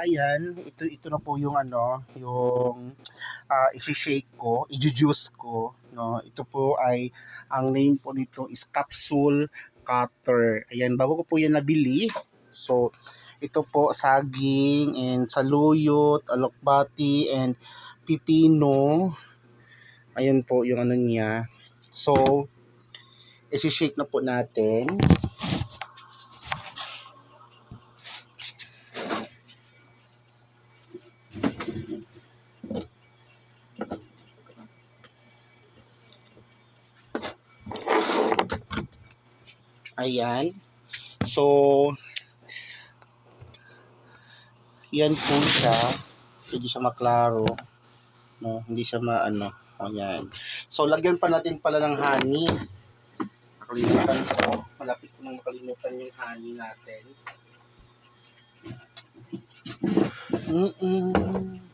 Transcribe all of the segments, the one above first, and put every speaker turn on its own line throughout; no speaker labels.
ayan, ito ito na po yung ano, yung uh, isi-shake ko, i-juice ko, no. Ito po ay ang name po nito is capsule cutter. Ayan, bago ko po yan nabili. So, ito po saging and saluyot, alokbati and pipino. Ayan po yung ano niya. So, isi-shake na po natin. Ayan. So, yan po siya. Hindi siya maklaro. No, hindi siya maano. Ayan. So, lagyan pa natin pala ng honey. Nakalimutan ko. Malapit ko nang makalimutan yung honey natin. Mm-mm.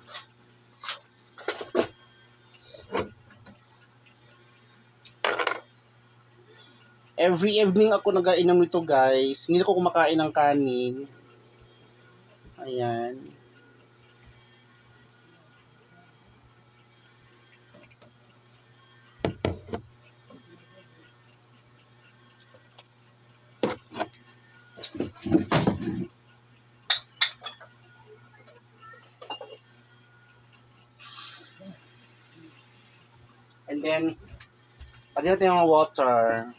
Every evening ako nag-ainom nito guys. Hindi ako kumakain ng kanin. Ayan. And then, lagyan natin yung water.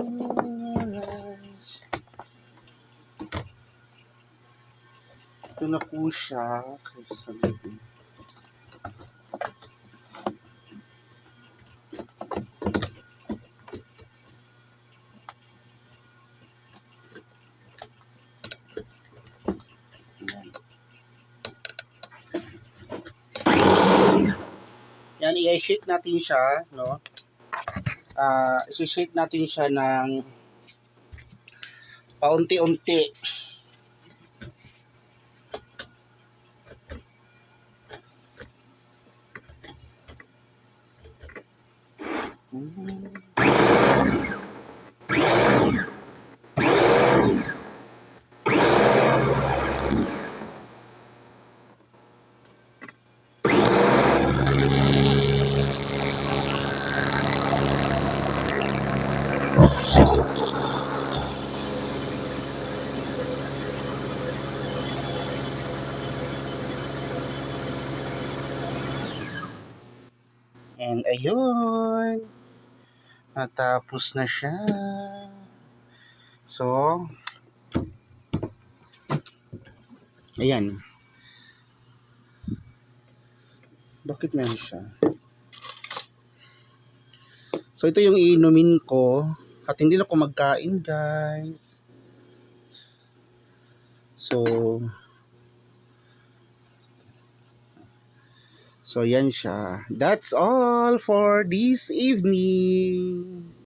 Ito na po siya. Okay, sabi ko. Yan, i-shake natin siya, no? Ah, i-shake natin siya ng paunti-unti. And ayun. Natapos na siya. So, ayan. Bakit meron siya? So, ito yung iinumin ko. At hindi na ako magkain, guys. So, So, yan siya. That's all for this evening.